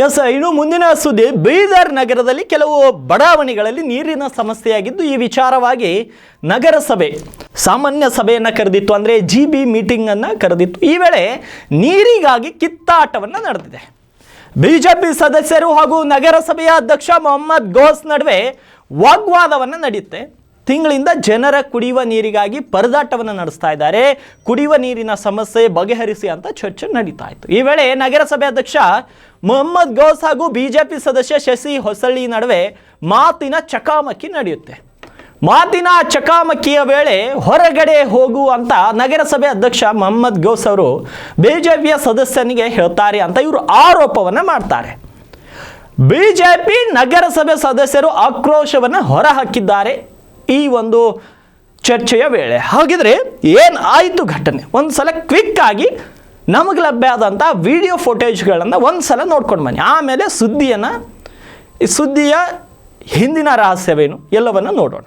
S, ಇನ್ನು ಮುಂದಿನ ಸುದ್ದಿ, ಬೀದರ್ ನಗರದಲ್ಲಿ ಕೆಲವು ಬಡಾವಣೆಗಳಲ್ಲಿ ನೀರಿನ ಸಮಸ್ಯೆಯಾಗಿದ್ದು, ಈ ವಿಚಾರವಾಗಿ ನಗರಸಭೆ, ಸಾಮಾನ್ಯ ಸಭೆಯನ್ನು ಕರೆದಿತ್ತು, ಅಂದರೆ ಜಿ ಬಿ ಮೀಟಿಂಗನ್ನು ಕರೆದಿತ್ತು. ಈ ವೇಳೆ ನೀರಿಗಾಗಿ ಕಿತ್ತಾಟವನ್ನು ನಡೆದಿದೆ. ಬಿಜೆಪಿ ಸದಸ್ಯರು ಹಾಗೂ ನಗರಸಭೆಯ ಅಧ್ಯಕ್ಷ ಮೊಹಮ್ಮದ್ ಗೋಸ್ ನಡುವೆ ವಾಗ್ವಾದವನ್ನು ನಡೆಯುತ್ತೆ. ತಿಂಗಳಿಂದ ಜನರ ಕುಡಿಯುವ ನೀರಿಗಾಗಿ ಪರದಾಟವನ್ನು ನಡೆಸ್ತಾ ಇದ್ದಾರೆ. ಕುಡಿಯುವ ನೀರಿನ ಸಮಸ್ಯೆ ಬಗೆಹರಿಸಿ ಅಂತ ಚರ್ಚೆ ನಡೀತಾ ಇತ್ತು. ಈ ವೇಳೆ ನಗರಸಭೆ ಅಧ್ಯಕ್ಷ ಮೊಹಮ್ಮದ್ ಗೌಸ್ ಹಾಗೂ ಬಿಜೆಪಿ ಸದಸ್ಯ ಶಶಿ ಹೊಸಳ್ಳಿ ನಡುವೆ ಮಾತಿನ ಚಕಾಮಕಿ ನಡೆಯುತ್ತೆ. ಮಾತಿನ ಚಕಾಮಕಿಯ ವೇಳೆ ಹೊರಗಡೆ ಹೋಗು ಅಂತ ನಗರಸಭೆ ಅಧ್ಯಕ್ಷ ಮೊಹಮ್ಮದ್ ಗೌಸ್ ಅವರು ಬಿಜೆಪಿಯ ಸದಸ್ಯನಿಗೆ ಹೇಳ್ತಾರೆ ಅಂತ ಇವರು ಆರೋಪವನ್ನು ಮಾಡ್ತಾರೆ. ಬಿಜೆಪಿ ನಗರಸಭೆ ಸದಸ್ಯರು ಆಕ್ರೋಶವನ್ನು ಹೊರಹಾಕಿದ್ದಾರೆ. ಈ ಒಂದು ಚರ್ಚೆಯ ವೇಳೆ ಹಾಗಿದ್ರೆ ಏನು ಆಯಿತು ಘಟನೆ ಒಂದು ಸಲ ಕ್ವಿಕ್ ಆಗಿ ನಮಗೆ ಲಭ್ಯ ಆದಂಥ ವಿಡಿಯೋ ಫುಟೇಜ್ಗಳನ್ನು ಒಂದು ಸಲ ನೋಡ್ಕೊಂಡು ಬನ್ನಿ ಆಮೇಲೆ ಸುದ್ದಿಯನ್ನು ಈ ಸುದ್ದಿಯ ಹಿಂದಿನ ರಹಸ್ಯವೇನು ಎಲ್ಲವನ್ನು ನೋಡೋಣ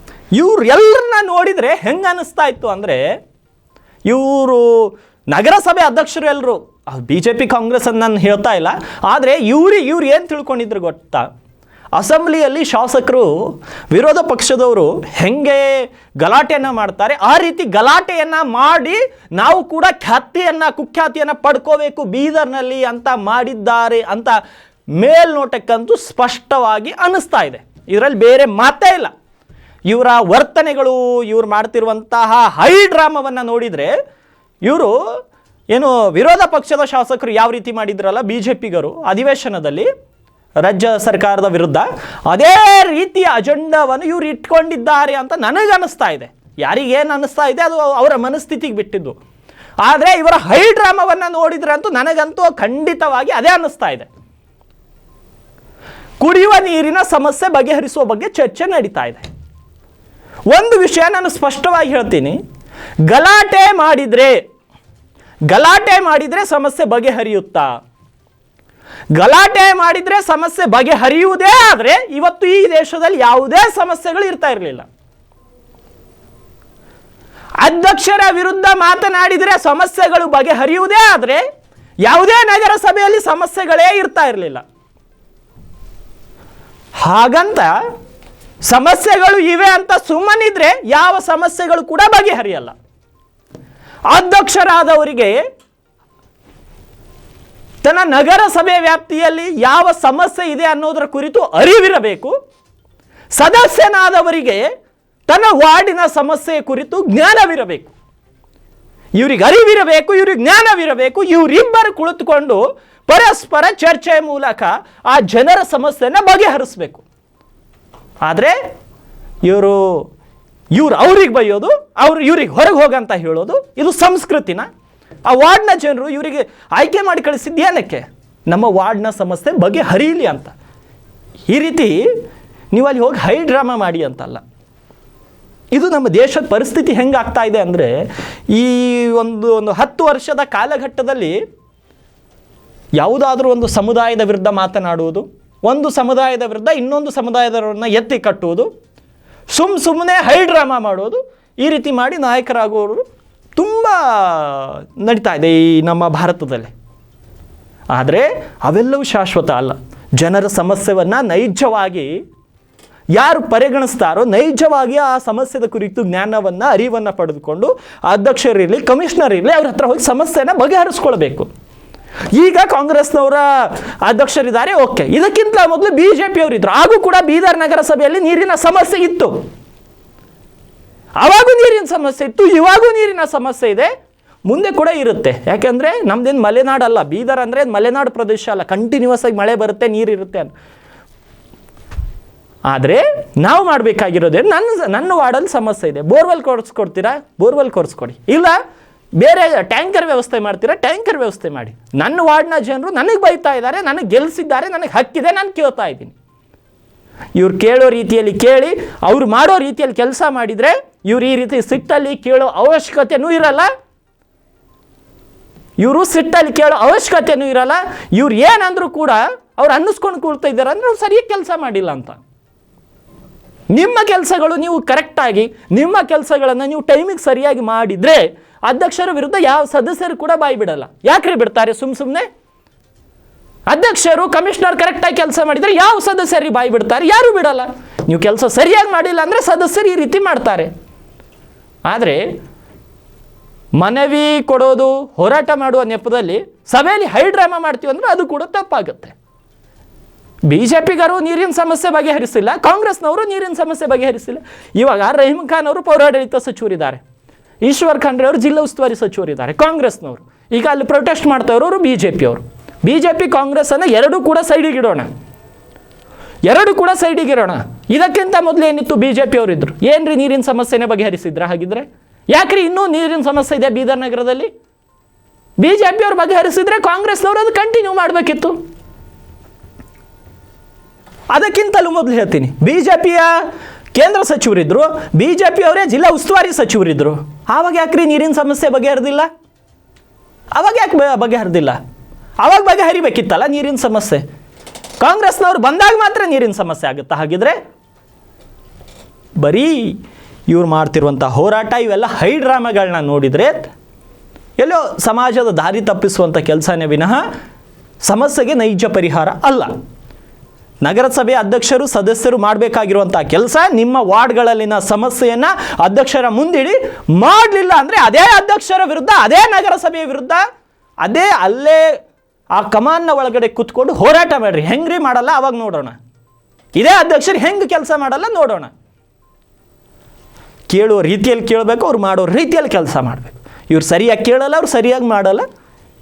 ಇವ್ರು ಎಲ್ಲರನ್ನ ನೋಡಿದರೆ ಹೆಂಗೆ ಅನ್ನಿಸ್ತಾ ಇತ್ತು ಅಂದರೆ ಇವರು ನಗರಸಭೆ ಅಧ್ಯಕ್ಷರು ಎಲ್ಲರೂ ಬಿ ಜೆ ಪಿ ಕಾಂಗ್ರೆಸ್ ಅಂತ ನಾನು ಹೇಳ್ತಾ ಇಲ್ಲ. ಆದರೆ ಇವ್ರಿ ಇವ್ರು ಏನು ತಿಳ್ಕೊಂಡಿದ್ರು ಗೊತ್ತಾ? ಅಸೆಂಬ್ಲಿಯಲ್ಲಿ ಶಾಸಕರು, ವಿರೋಧ ಪಕ್ಷದವರು ಹೆಂಗೆ ಗಲಾಟೆಯನ್ನು ಮಾಡ್ತಾರೆ, ಆ ರೀತಿ ಗಲಾಟೆಯನ್ನು ಮಾಡಿ ನಾವು ಕೂಡ ಖ್ಯಾತಿಯನ್ನು, ಕುಖ್ಯಾತಿಯನ್ನು ಪಡ್ಕೋಬೇಕು, ಬೀದರ್ನಲ್ಲಿ ಅಂತ ಮಾಡಿದ್ದಾರೆ ಅಂತ ಮೇಲ್ನೋಟಕ್ಕಂತೂ ಸ್ಪಷ್ಟವಾಗಿ ಅನ್ನಿಸ್ತಾ ಇದೆ. ಇದರಲ್ಲಿ ಬೇರೆ ಮಾತೇ ಇಲ್ಲ. ಇವರ ವರ್ತನೆಗಳು, ಇವ್ರು ಮಾಡ್ತಿರುವಂತಹ ಹೈ ಡ್ರಾಮಾವನ್ನು ನೋಡಿದರೆ ಇವರು ಏನು ವಿರೋಧ ಪಕ್ಷದ ಶಾಸಕರು ಯಾವ ರೀತಿ ಮಾಡಿದ್ರಲ್ಲ ಬಿ ಜೆ ಪಿಗರು ಅಧಿವೇಶನದಲ್ಲಿ ರಾಜ್ಯ ಸರ್ಕಾರದ ವಿರುದ್ಧ, ಅದೇ ರೀತಿಯ ಅಜೆಂಡಾವನ್ನು ಇವ್ರು ಇಟ್ಕೊಂಡಿದ್ದಾರೆ ಅಂತ ನನಗೆ ಅನ್ನಿಸ್ತಾ ಇದೆ ಯಾರಿಗೇನು ಅನ್ನಿಸ್ತಾ ಇದೆ, ಅದು ಅವರ ಮನಸ್ಥಿತಿಗೆ ಬಿಟ್ಟಿದ್ದು. ಆದರೆ ಇವರ ಹೈ ಡ್ರಾಮಾವನ್ನು ನೋಡಿದ್ರೆ ಅಂತೂ ನನಗಂತೂ ಖಂಡಿತವಾಗಿ ಅದೇ ಅನ್ನಿಸ್ತಾ ಇದೆ. ಕುಡಿಯುವ ನೀರಿನ ಸಮಸ್ಯೆ ಬಗೆಹರಿಸುವ ಬಗ್ಗೆ ಚರ್ಚೆ ನಡೀತಾ ಇದೆ. ಒಂದು ವಿಷಯ ನಾನು ಸ್ಪಷ್ಟವಾಗಿ ಹೇಳ್ತೀನಿ. ಗಲಾಟೆ ಮಾಡಿದರೆ ಗಲಾಟೆ ಮಾಡಿದರೆ ಸಮಸ್ಯೆ ಬಗೆಹರಿಯುತ್ತಾ? ಗಲಾಟೆ ಮಾಡಿದರೆ ಸಮಸ್ಯೆ ಬಗೆಹರಿಯುವುದೇ ಆದರೆ ಇವತ್ತು ಈ ದೇಶದಲ್ಲಿ ಯಾವುದೇ ಸಮಸ್ಯೆಗಳು ಇರ್ತಾ ಇರಲಿಲ್ಲ. ಅಧ್ಯಕ್ಷರ ವಿರುದ್ಧ ಮಾತನಾಡಿದರೆ ಸಮಸ್ಯೆಗಳು ಬಗೆಹರಿಯುವುದೇ ಆದರೆ ಯಾವುದೇ ನಗರಸಭೆಯಲ್ಲಿ ಸಮಸ್ಯೆಗಳೇ ಇರ್ತಾ ಇರಲಿಲ್ಲ. ಹಾಗಂತ ಸಮಸ್ಯೆಗಳು ಇವೆ ಅಂತ ಸುಮ್ಮನಿದ್ರೆ ಯಾವ ಸಮಸ್ಯೆಗಳು ಕೂಡ ಬಗೆಹರಿಯಲ್ಲ. ಅಧ್ಯಕ್ಷರಾದವರಿಗೆ ತನ್ನ ನಗರಸಭೆ ವ್ಯಾಪ್ತಿಯಲ್ಲಿ ಯಾವ ಸಮಸ್ಯೆ ಇದೆ ಅನ್ನೋದರ ಕುರಿತು ಅರಿವಿರಬೇಕು. ಸದಸ್ಯನಾದವರಿಗೆ ತನ್ನ ವಾರ್ಡಿನ ಸಮಸ್ಯೆ ಕುರಿತು ಜ್ಞಾನವಿರಬೇಕು. ಇವ್ರಿಗೆ ಅರಿವಿರಬೇಕು, ಇವ್ರಿಗೆ ಜ್ಞಾನವಿರಬೇಕು, ಇವರಿಬ್ಬರು ಕುಳಿತುಕೊಂಡು ಪರಸ್ಪರ ಚರ್ಚೆಯ ಮೂಲಕ ಆ ಜನರ ಸಮಸ್ಯೆಯನ್ನು ಬಗೆಹರಿಸಬೇಕು. ಆದರೆ ಇವರು, ಇವ್ರು ಅವ್ರಿಗೆ ಬೈಯೋದು, ಅವ್ರು ಇವ್ರಿಗೆ ಹೊರಗೆ ಹೋಗಂತ ಹೇಳೋದು, ಇದು ಸಂಸ್ಕೃತಿನ. ಆ ವಾರ್ಡ್ನ ಜನರು ಇವರಿಗೆ ಆಯ್ಕೆ ಮಾಡಿ ಕಳಿಸಿದ್ದು ಏನಕ್ಕೆ? ನಮ್ಮ ವಾರ್ಡ್ನ ಸಮಸ್ಯೆ ಬಗೆಹರೀಲಿ ಅಂತ. ಈ ರೀತಿ ನೀವು ಅಲ್ಲಿ ಹೋಗಿ ಹೈ ಡ್ರಾಮಾ ಮಾಡಿ ಅಂತಲ್ಲ. ಇದು ನಮ್ಮ ದೇಶದ ಪರಿಸ್ಥಿತಿ ಹೆಂಗಾಗ್ತಾ ಇದೆ ಅಂದರೆ, ಈ ಒಂದು ಒಂದು ಹತ್ತು ವರ್ಷದ ಕಾಲಘಟ್ಟದಲ್ಲಿ ಯಾವುದಾದ್ರೂ ಒಂದು ಸಮುದಾಯದ ವಿರುದ್ಧ ಮಾತನಾಡುವುದು ಒಂದು ಸಮುದಾಯದ ವಿರುದ್ಧ ಇನ್ನೊಂದು ಸಮುದಾಯದವರನ್ನು ಎತ್ತಿ ಕಟ್ಟುವುದು ಸುಮ್ಮ ಸುಮ್ಮನೆ ಹೈ ಡ್ರಾಮಾ ಮಾಡೋದು, ಈ ರೀತಿ ಮಾಡಿ ನಾಯಕರಾಗುವವರು ತುಂಬ ನಡೀತಾ ಇದೆ ಈ ನಮ್ಮ ಭಾರತದಲ್ಲಿ. ಆದರೆ ಅವೆಲ್ಲವೂ ಶಾಶ್ವತ ಅಲ್ಲ. ಜನರ ಸಮಸ್ಯೆಯನ್ನು ನೈಜವಾಗಿ ಯಾರು ಪರಿಗಣಿಸ್ತಾರೋ ನೈಜವಾಗಿ ಆ ಸಮಸ್ಯೆದ ಕುರಿತು ಜ್ಞಾನವನ್ನು, ಅರಿವನ್ನು ಪಡೆದುಕೊಂಡು ಅಧ್ಯಕ್ಷರಿರಲಿ ಕಮಿಷನರ್ ಇರಲಿ ಅವ್ರ ಹತ್ರ ಹೋಗಿ ಸಮಸ್ಯೆನ ಬಗೆಹರಿಸ್ಕೊಳ್ಬೇಕು. ಈಗ ಕಾಂಗ್ರೆಸ್ನವರ ಅಧ್ಯಕ್ಷರಿದ್ದಾರೆ, ಓಕೆ. ಇದಕ್ಕಿಂತ ಮೊದಲು ಬಿ ಜೆ ಇದ್ರು ಹಾಗೂ ಕೂಡ ಬೀದರ್ ನಗರಸಭೆಯಲ್ಲಿ ನೀರಿನ ಸಮಸ್ಯೆ ಇತ್ತು. ಅವಾಗೂ ನೀರಿನ ಸಮಸ್ಯೆ ಇತ್ತು, ಇವಾಗೂ ನೀರಿನ ಸಮಸ್ಯೆ ಇದೆ. ಮುಂದೆ ಕೂಡ ಇರುತ್ತೆ. ಯಾಕೆಂದರೆ ನಮ್ದೇನು ಮಲೆನಾಡಲ್ಲ. ಬೀದರ್ ಅಂದ್ರೆ ಮಲೆನಾಡು ಪ್ರದೇಶ ಅಲ್ಲ. ಕಂಟಿನ್ಯೂಸ್ ಆಗಿ ಮಳೆ ಬರುತ್ತೆ ನೀರಿರುತ್ತೆ ಅಂತ. ಆದರೆ ನಾವು ಮಾಡಬೇಕಾಗಿರೋದೇ ನನ್ನ ನನ್ನ ವಾರ್ಡಲ್ಲಿ ಸಮಸ್ಯೆ ಇದೆ. ಬೋರ್ವೆಲ್ ಕೊಡಿಸ್ಕೊಡ್ತೀರಾ? ಬೋರ್ವೆಲ್ ಕೊಡಿಸ್ಕೊಡಿ. ಇಲ್ಲ ಬೇರೆ ಟ್ಯಾಂಕರ್ ವ್ಯವಸ್ಥೆ ಮಾಡ್ತೀರಾ, ಟ್ಯಾಂಕರ್ ವ್ಯವಸ್ಥೆ ಮಾಡಿ. ನನ್ನ ವಾರ್ಡ್ನ ಜನರು ನನಗೆ ಬೈತಾ ಇದ್ದಾರೆ, ನನಗೆ ಗೆಲ್ಲಿಸಿದ್ದಾರೆ ನನಗೆ ಹಕ್ಕಿದೆ, ನಾನು ಕೇಳ್ತಾ ಇದ್ದೀನಿ. ಇವ್ರು ಕೇಳೋ ರೀತಿಯಲ್ಲಿ ಕೇಳಿ, ಅವ್ರು ಮಾಡೋ ರೀತಿಯಲ್ಲಿ ಕೆಲಸ ಮಾಡಿದರೆ ಇವ್ರು ಈ ರೀತಿ ಸಿಟ್ಟಲ್ಲಿ ಕೇಳೋ ಅವಶ್ಯಕತೆನೂ ಇರಲ್ಲ. ಇವರು ಸಿಟ್ಟಲ್ಲಿ ಕೇಳೋ ಅವಶ್ಯಕತೆಯೂ ಇರಲ್ಲ. ಇವ್ರು ಏನಂದ್ರೂ ಕೂಡ ಅವ್ರು ಅನ್ನಿಸ್ಕೊಂಡು ಕೂಡ್ತಾ ಇದ್ದಾರೆ ಅಂದ್ರೆ ಅವ್ರು ಸರಿಯಾಗಿ ಕೆಲಸ ಮಾಡಿಲ್ಲ ಅಂತ. ನಿಮ್ಮ ಕೆಲಸಗಳು ನೀವು ಕರೆಕ್ಟಾಗಿ ನಿಮ್ಮ ಕೆಲಸಗಳನ್ನು ನೀವು ಟೈಮಿಗೆ ಸರಿಯಾಗಿ ಮಾಡಿದರೆ ಅಧ್ಯಕ್ಷರ ವಿರುದ್ಧ ಯಾವ ಸದಸ್ಯರು ಕೂಡ ಬಾಯಿ ಬಿಡಲ್ಲ. ಯಾಕ್ರಿ ಬಿಡ್ತಾರೆ ಸುಮ್ ಸುಮ್ಮನೆ ಅಧ್ಯಕ್ಷರು, ಕಮಿಷನರ್ ಕರೆಕ್ಟಾಗಿ ಕೆಲಸ ಮಾಡಿದರೆ ಯಾವ ಸದಸ್ಯರಿಗೆ ಬಾಯಿ ಬಿಡ್ತಾರೆ? ಯಾರು ಬಿಡಲ್ಲ. ನೀವು ಕೆಲಸ ಸರಿಯಾಗಿ ಮಾಡಿಲ್ಲ ಅಂದರೆ ಸದಸ್ಯರು ಈ ರೀತಿ ಮಾಡ್ತಾರೆ. ಆದರೆ ಮನವಿ ಕೊಡೋದು, ಹೋರಾಟ ಮಾಡುವ ನೆಪದಲ್ಲಿ ಸಭೆಯಲ್ಲಿ ಹೈ ಡ್ರಾಮಾ ಮಾಡ್ತೀವಿ ಅಂದರೆ ಅದು ಕೂಡ ತಪ್ಪಾಗುತ್ತೆ. ಬಿ ಜೆ ಪಿಗಾರು ನೀರಿನ ಸಮಸ್ಯೆ ಬಗೆಹರಿಸಿಲ್ಲ, ಕಾಂಗ್ರೆಸ್ನವರು ನೀರಿನ ಸಮಸ್ಯೆ ಬಗೆಹರಿಸಿಲ್ಲ. ಇವಾಗ ರಹೀಮ್ ಖಾನ್ ಅವರು ಪೌರಾಡಳಿತ ಸಚಿವರಿದ್ದಾರೆ. ಈಶ್ವರ್ ಖಂಡ್ರೆ ಅವರು ಜಿಲ್ಲಾ ಉಸ್ತುವಾರಿ ಸಚಿವರಿದ್ದಾರೆ, ಕಾಂಗ್ರೆಸ್ನವರು. ಈಗ ಅಲ್ಲಿ ಪ್ರೊಟೆಸ್ಟ್ ಮಾಡ್ತಾ ಇರೋರು ಬಿ ಜೆ ಪಿಯವರು ಬಿ ಜೆ ಪಿ ಕಾಂಗ್ರೆಸ್ಸನ್ನು ಎರಡೂ ಕೂಡ ಸೈಡಿಗಿಡೋಣ ಎರಡು ಕೂಡ ಸೈಡಿಗಿರೋಣ ಇದಕ್ಕಿಂತ ಮೊದಲು ಏನಿತ್ತು ಬಿ ಜೆ ಪಿಯವರಿದ್ದರು ಏನ್ರಿ ನೀರಿನ ಸಮಸ್ಯೆನೇ ಬಗೆಹರಿಸಿದ್ರ ಹಾಗಿದ್ರೆ? ಯಾಕ್ರಿ ಇನ್ನೂ ನೀರಿನ ಸಮಸ್ಯೆ ಇದೆ ಬೀದರ್ ನಗರದಲ್ಲಿ? ಬಿ ಜೆ ಪಿಯವ್ರು ಬಗೆಹರಿಸಿದ್ರೆ ಕಾಂಗ್ರೆಸ್ನವರು ಅದು ಕಂಟಿನ್ಯೂ ಮಾಡಬೇಕಿತ್ತು. ಅದಕ್ಕಿಂತಲೂ ಮೊದಲು ಹೇಳ್ತೀನಿ. ಬಿ ಜೆ ಪಿಯ ಕೇಂದ್ರ ಸಚಿವರಿದ್ದರು ಬಿ ಜೆ ಪಿಯವರೇ ಜಿಲ್ಲಾ ಉಸ್ತುವಾರಿ ಸಚಿವರಿದ್ದರು ಆವಾಗ ಯಾಕ್ರಿ ನೀರಿನ ಸಮಸ್ಯೆ ಬಗೆಹರಿದಿಲ್ಲ? ಅವಾಗ ಯಾಕೆ ಬಗೆಹರಿದಿಲ್ಲ? ಅವಾಗ ಬಗೆಹರಿಬೇಕಿತ್ತಲ್ಲ ನೀರಿನ ಸಮಸ್ಯೆ? ಕಾಂಗ್ರೆಸ್ನವ್ರು ಬಂದಾಗ ಮಾತ್ರ ನೀರಿನ ಸಮಸ್ಯೆ ಆಗುತ್ತಾ? ಹಾಗಿದ್ರೆ ಬರೀ ಇವ್ರು ಮಾಡ್ತಿರುವಂಥ ಹೋರಾಟ ಇವೆಲ್ಲ ಹೈ ಡ್ರಾಮಾಗಳನ್ನ ನೋಡಿದರೆ ಎಲ್ಲೋ ಸಮಾಜದ ದಾರಿ ತಪ್ಪಿಸುವಂಥ ಕೆಲಸನೇ ವಿನಃ ಸಮಸ್ಯೆಗೆ ನೈಜ ಪರಿಹಾರ ಅಲ್ಲ. ನಗರಸಭೆ ಅಧ್ಯಕ್ಷರು ಸದಸ್ಯರು ಮಾಡಬೇಕಾಗಿರುವಂಥ ಕೆಲಸ, ನಿಮ್ಮ ವಾರ್ಡ್ಗಳಲ್ಲಿನ ಸಮಸ್ಯೆಯನ್ನು ಅಧ್ಯಕ್ಷರ ಮುಂದಿಡಿ ಮಾಡಲಿಲ್ಲ ಅಂದರೆ ಅದೇ ಅಧ್ಯಕ್ಷರ ವಿರುದ್ಧ, ಅದೇ ನಗರಸಭೆಯ ವಿರುದ್ಧ, ಅದೇ ಅಲ್ಲೇ ಆ ಕಮಾನ್ನ ಒಳಗಡೆ ಕೂತ್ಕೊಂಡು ಹೋರಾಟ ಮಾಡ್ರಿ. ಹೆಂಗ್ರಿ ಮಾಡಲ್ಲ? ಅವಾಗ ನೋಡೋಣ. ಇದೇ ಅಧ್ಯಕ್ಷರು ಹೆಂಗೆ ಕೆಲಸ ಮಾಡಲ್ಲ ನೋಡೋಣ. ಕೇಳುವ ರೀತಿಯಲ್ಲಿ ಕೇಳಬೇಕು, ಅವ್ರು ಮಾಡೋ ರೀತಿಯಲ್ಲಿ ಕೆಲಸ ಮಾಡಬೇಕು. ಇವ್ರು ಸರಿಯಾಗಿ ಕೇಳಲ್ಲ, ಅವ್ರು ಸರಿಯಾಗಿ ಮಾಡಲ್ಲ.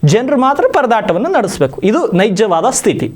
ಜನರು ಮಾತ್ರ ಪರದಾಟವನ್ನು ನಡೆಸಬೇಕು. ಇದು ನೈಜವಾದ ಸ್ಥಿತಿ.